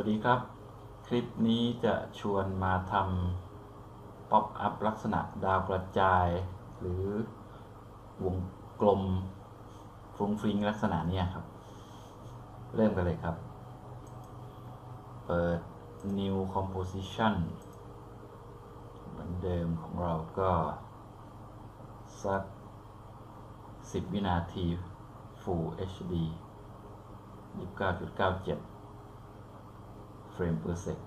วัสดีครับ คลิปนี้จะชวนมาทำป๊อปอัพลักษณะดาวกระจาย หรือวงกลมฟรุ้งฟริ้งลักษณะนี้ครับ เริ่มกันเลยครับ เปิด new composition เหมือนเดิมของเราก็ สัก 10 วินาที Full HD 29.97 เฟรม per sec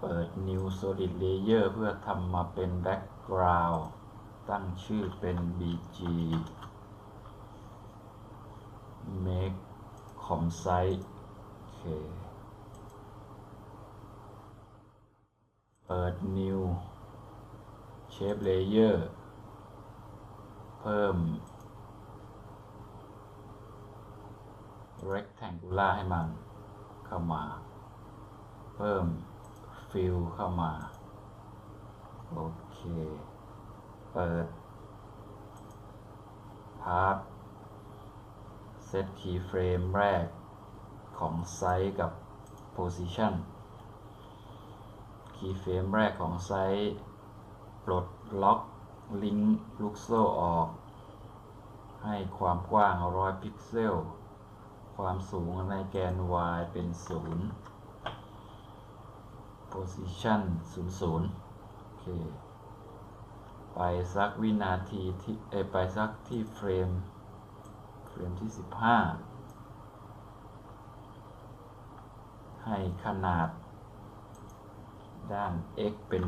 เปิด new solid layer เพื่อทำมาเป็น background ตั้งชื่อเป็น bg make com site โอเค เปิด new shape layer เพิ่ม rectangular ให้มัน เข้ามา เพิ่ม fill เข้ามา โอเค เปิด part set keyframe แรกของไซส์กับ position keyframe แรกของไซส์ปลดล็อกลิงก์ลูกโซ่ออก ให้ความกว้าง 100 พิกเซล ความสูงในแกน y เป็น 0 position 00 โอเค ไปสักวินาทีที่เอไปสักที่เฟรม เฟรมที่ 15 ให้ขนาด ด้าน x เป็น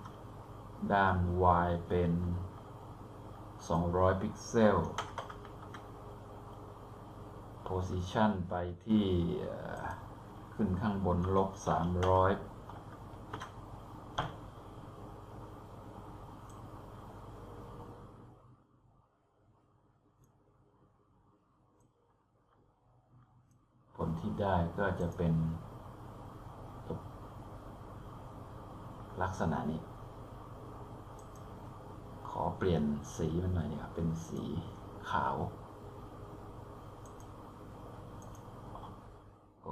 0 ด้าน y เป็น 200 พิกเซล position ไปที่ขึ้นข้างบนลบ 300ผลที่ได้ก็จะเป็น ลักษณะนี้ ขอเปลี่ยนสีมันหน่อยดีครับเป็นสีขาว โอ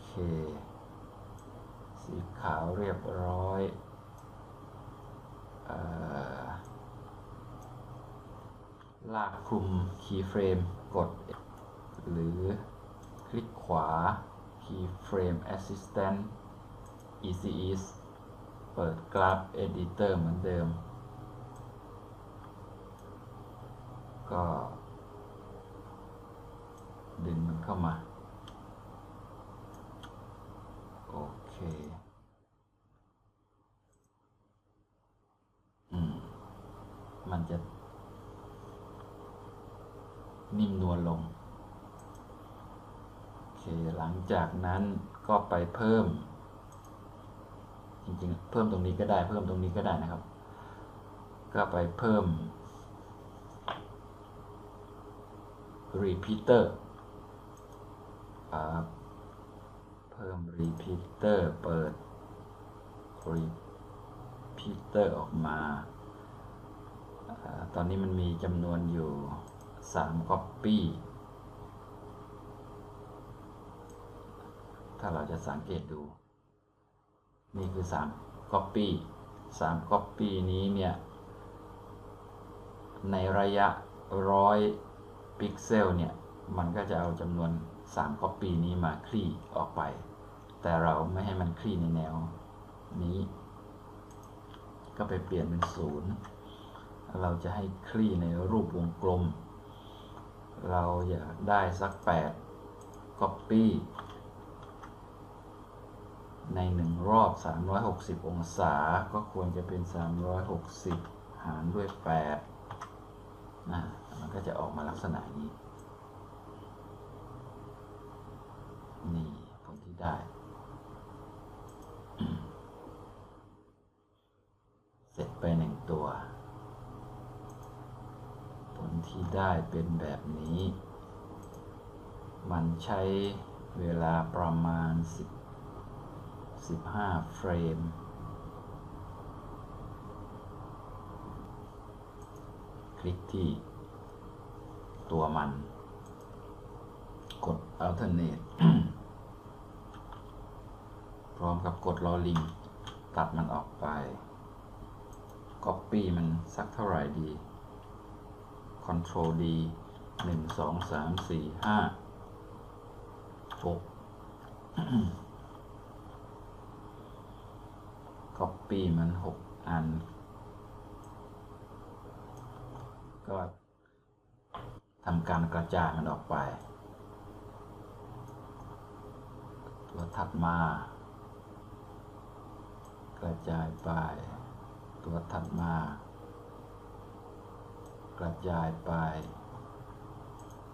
เค สีขาวเรียบร้อยเอ่อลากคลุมคีย์เฟรมกด หรือคลิกขวา Keyframe Assistant ECS เปิดกราฟ Editor เหมือนเดิม ก็ ดึงมันเข้ามา โอเค อืม มันจะ นิ่มนวลลง โอเค หลังจากนั้นก็ไปเพิ่ม จริงๆ เพิ่มตรงนี้ก็ได้ เพิ่มตรงนี้ก็ได้นะครับ ก็ไปเพิ่ม repeater ครับเพิ่ม repeater เปิด repeater ออกมาอา ตอนนี้มันมีจำนวนอยู่3 copy ถ้าเราจะสังเกตดู นี่คือ 3 copy 3 copy นี้เนี่ย ในระยะ100พิกเซลเนี่ย มันก็จะเอาจำนวน 3 copy นี้มาคลี่ออกไป แต่เราไม่ให้มันคลี่ในแนวนี้ ก็ไปเปลี่ยนเป็นศูนย์ เราจะให้คลี่ในรูปวงกลม เราอยากได้สัก 8 copy ใน 1 รอบ 360 องศา ก็ควรจะเป็น 360 หารด้วย 8 นะ มันก็จะออกมาลักษณะนี้ นี่ผลที่ได้เสร็จไปหนึ่งตัว ที่ได้เป็นแบบนี้ มันใช้เวลาประมาณ 10 15 เฟรม คลิกที่ตัวมัน กด alternate พร้อมกับกดลอลิง ตัดมันออกไป Copy มันสักเท่าไหร่ดี Ctrl D หนึ่งสองสามสี่ห้าหก Copy มันหกอัน ก็ทำการกระจายมันออกไป ตัวถัดมา กระจายไป ตัวถัดมา กระจายไป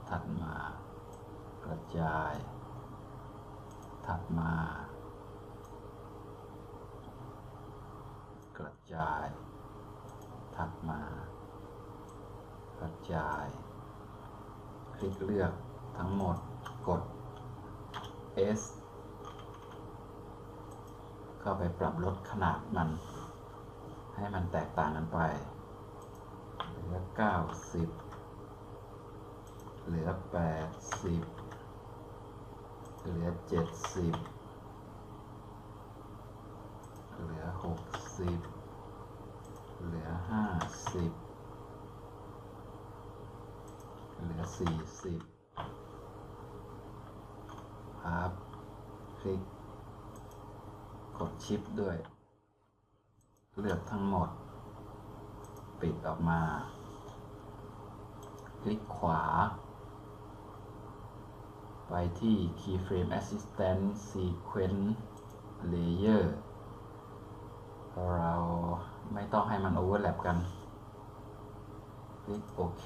ถัดมา กระจาย ถัดมา กระจาย ถัดมา กระจาย คลิกเลือกทั้งหมดกด S เข้าไปปรับลดขนาดมัน ให้มันแตกต่างกันไป เหลือ90เหลือ80เหลือ70เหลือ60เหลือ50เหลือ40พับคลิก กดชิปด้วย เลือกทั้งหมด ปิดออกมา คลิกขวา ไปที่ Keyframe Assistant Sequence Layer เราไม่ต้องให้มันโอเวอร์แลปกัน คลิกโอเค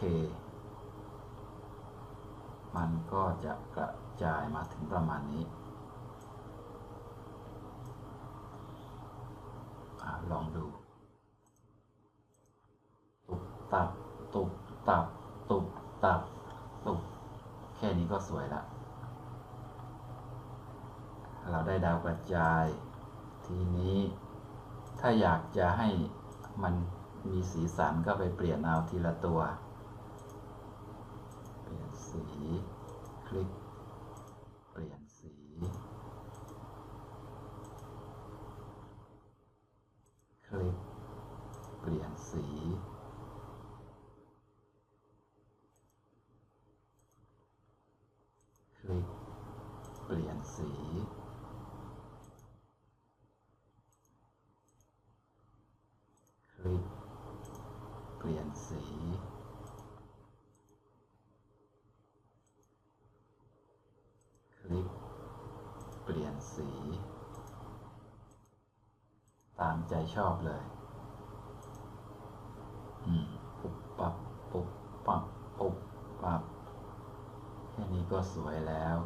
มันก็จะกระจายมาถึงประมาณนี้อลองดู ตุบตับ ตุบตับ ตุบตับตุบแค่นี้ก็สวยละ เราได้ดาวกระจาย ทีนี้ถ้าอยากจะให้มันมีสีสันก็ไปเปลี่ยนเอาทีละตัว เปลี่ยนสี คลิก เปลี่ยนสี คลิก เปลี่ยนสี คลิก เปลี่ยน สี คลิก เปลี่ยนสี คลิก เปลี่ยนสี ตามใจชอบเลย อืม ปุบปับ ปุบปับ ปุบปับ แค่นี้ก็สวยแล้ว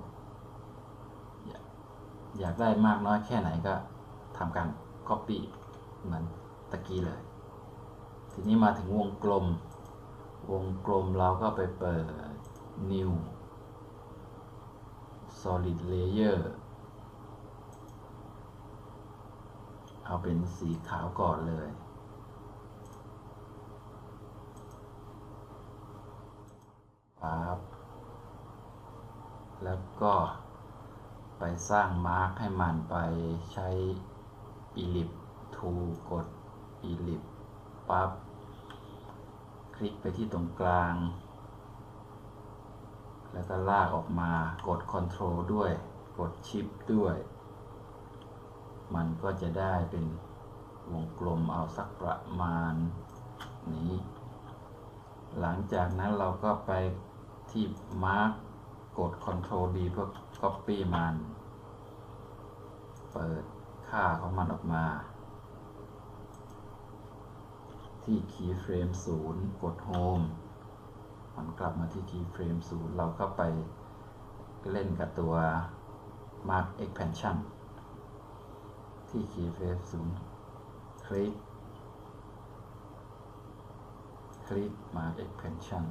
อยากได้มากน้อยแค่ไหนก็ทำการ Copy เหมือนตะกี้เลย ทีนี้มาถึงวงกลม วงกลมเราก็ไปเปิด New Solid Layer เอาเป็นสีขาวก่อนเลยปั๊บแล้วก็ ไปสร้างมาร์กให้มันไปใช้อีลิปทูกดอีลิปปั๊บคลิกไปที่ตรงกลาง แล้วก็ลากออกมากด Ctrl ด้วย กด Shift ด้วย มันก็จะได้เป็นวงกลมเอาสักประมาณนี้ หลังจากนั้นเราก็ไปที่ Mark กด Ctrl D เพื่อ Copy มัน เปิดค่าของมันออกมา ที่ Keyframe 0 กด Home มันกลับมาที่ Keyframe 0 เราก็ไปเล่นกับตัว Mark Expansion ที่ Keyframe 0 คลิก คลิก Mark Expansion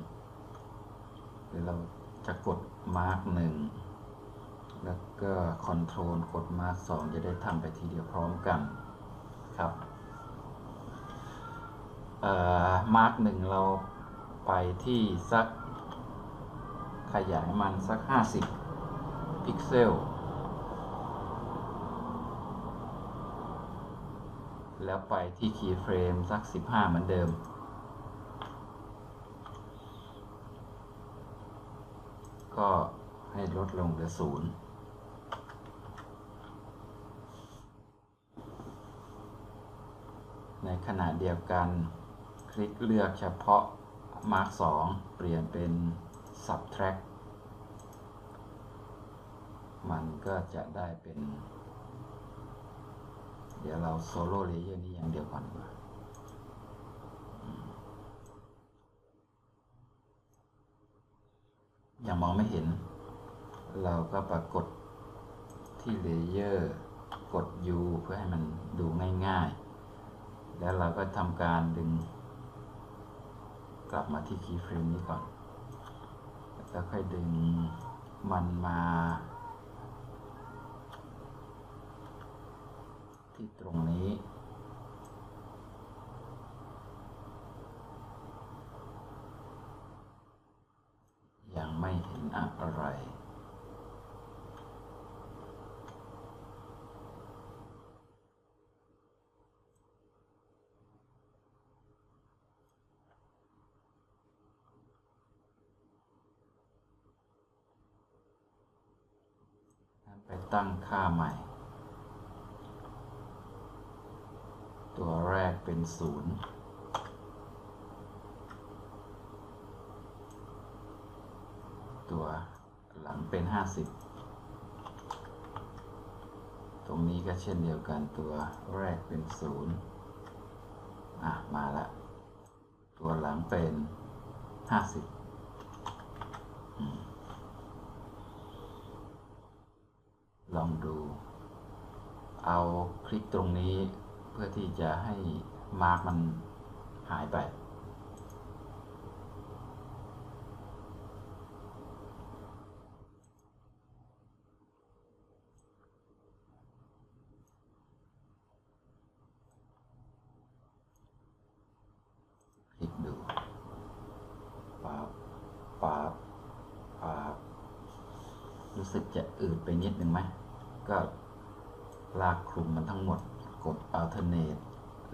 หรือเราจะกด Mark 1 แล้วก็ Control กด Mark 2จะได้ทำไปทีเดียวพร้อมกันครับเอ่อ Mark 1เราไปที่สักขยายมันสัก 50 พิกเซล แล้วไปที่คีย์เฟรมสัก 15 เหมือนเดิม ก็ให้ลดลงเหลือศูนย์ ในขณะเดียวกัน คลิกเลือกเฉพาะ Mark 2 เปลี่ยนเป็น Subtract มันก็จะได้เป็น เดี๋ยวเราโซโล่เลเยอร์นี้อย่างเดียวก่อนดีกว่าอืมยังมองไม่เห็น เราก็ปรากฏที่เลเยอร์ กด U เพื่อให้มันดูง่าย ๆ แล้วเราก็ทำการดึง กลับมาที่คีย์เฟรมนี้ก่อน แล้วค่อยดึงมันมา ที่ตรงนี้ยังไม่เห็นอะไร ตั้งค่าใหม่ ตัวแรกเป็น 0 ตัวหลังเป็น 50 ตรงนี้ก็เช่นเดียวกันตัวแรกเป็น 0 อะ มาละ ตัวหลังเป็น 50 คลิกตรงนี้เพื่อที่จะให้มาร์กมันหายไปคลิกดูปาบปาบปาบรู้สึกจะอืดไปนิดนึงไหมก็ ลากคลุมมันทั้งหมด กด alternate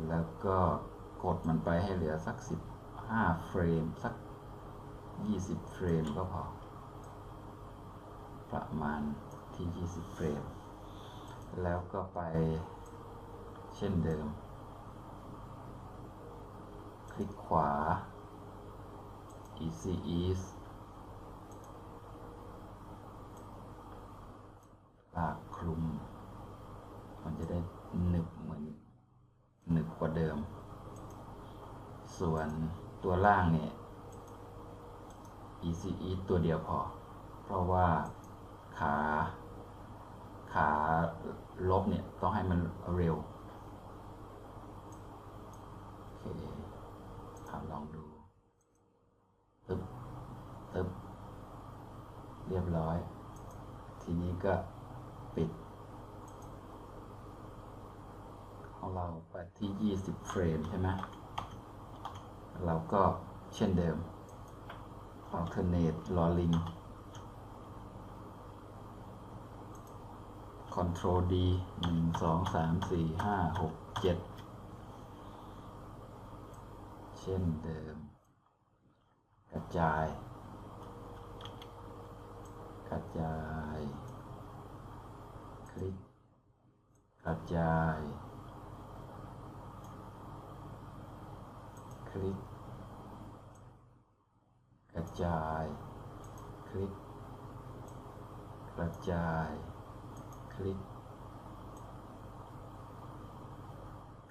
แล้วก็กดมันไปให้เหลือสัก 15 เฟรม สัก 20 เฟรมก็พอ ประมาณที่ 20 เฟรม แล้วก็ไปเช่นเดิม คลิกขวา easy ease ลากคลุม มันจะได้หนึบเหมือนหนึบกว่าเดิม ส่วนตัวล่างเนี่ย easy eat ตัวเดียวพอ เพราะว่าขา ขาลบเนี่ย ต้องให้มันเร็ว โอเคลองดูตึ๊บตึ๊บเรียบร้อย ทีนี้ก็ปิด ของ เราไปที่ 20 เฟรมใช่ไหมเราก็เช่นเดิม alternate รอลิง control D 1 2 3 4 5 6 7 เช่นเดิม กระจาย กระจาย คลิก กระจาย คลิก กระจาย คลิก กระจาย คลิก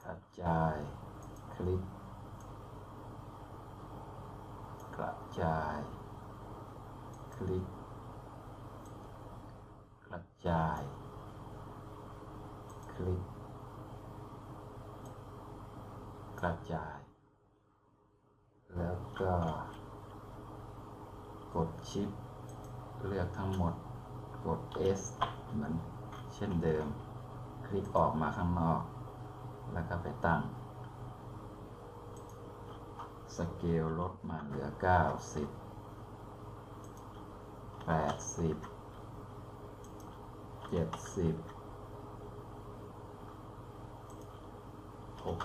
กระจาย คลิก กระจาย คลิก กระจาย คลิก กระจาย ก็กดชิป เลือกทั้งหมด กด S เหมือนเช่นเดิม คลิกออกมาข้างนอก แล้วก็ไปตั้ง สเกลลดมาเหลือ 90 80 70หก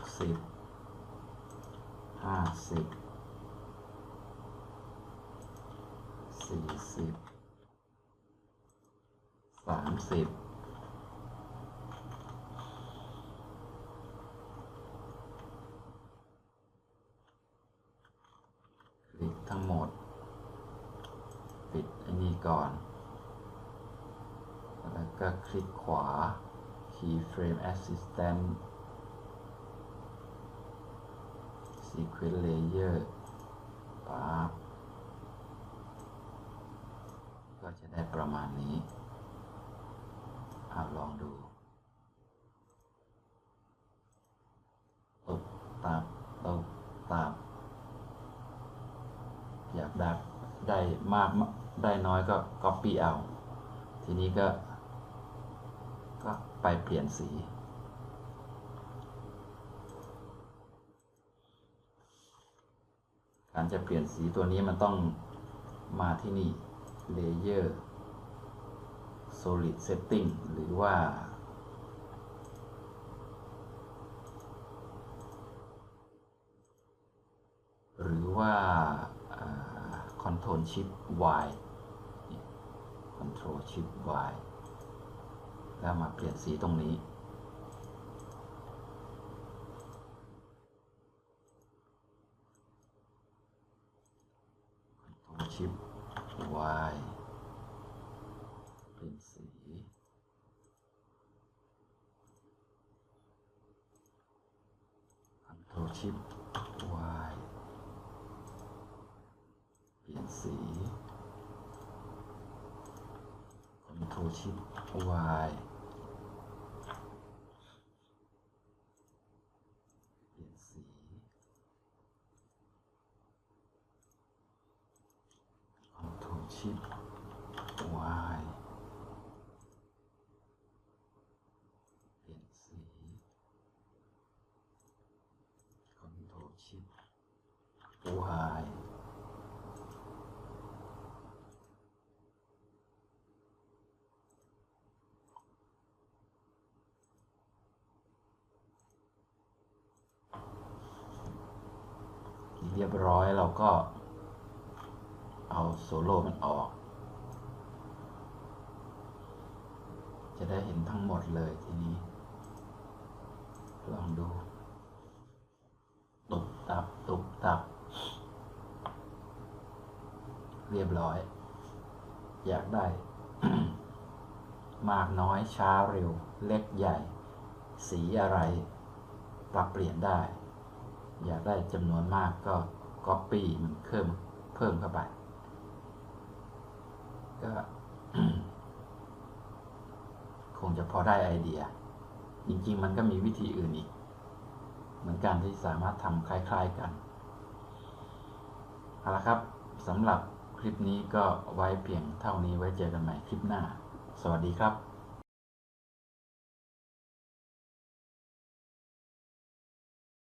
สี่สิบสามสิบคลิกทั้งหมด ปิดไอ้นี่ก่อน แล้วก็คลิกขวา Keyframe Assistant Sequence Layer ปั๊บก็ จะได้ประมาณนี้เอาลองดูตบตับตบตับอยากได้ได้มากได้น้อยก็ Copy เอา ทีนี้ก็ ก็ไปเปลี่ยนสี การจะเปลี่ยนสีตัวนี้มันต้องมาที่นี่ Layer Solid Setting หรือว่า หรือว่า Control Shift Y Control Shift Y แล้วมาเปลี่ยนสีตรงนี้ Control Shift Y เปลี่ยนสี Control Shift Y เปลี่ยนสี Control Shift Y เปลี่ยนสี Control Shift Y เปลี่ยนสี Control Shift Y เรียบร้อยเราก็เอาโซโล่มันออก จะได้เห็นทั้งหมดเลยทีนี้ ลองดู ตับ เรียบร้อย อยากได้ มากน้อยช้าเร็ว เล็กใหญ่ สีอะไร ปรับเปลี่ยนได้ อยากได้จำนวนมากก็ Copy มันเพิ่มเพิ่มเข้าไป ก็คงจะพอได้ไอเดีย จริงๆ มันก็มีวิธีอื่นอีก เหมือนกันที่สามารถทำคล้าย ๆกัน เอาละครับสำหรับคลิปนี้ก็ไว้เพียงเท่านี้ไว้เจอกันใหม่คลิปหน้า สวัสดีครับ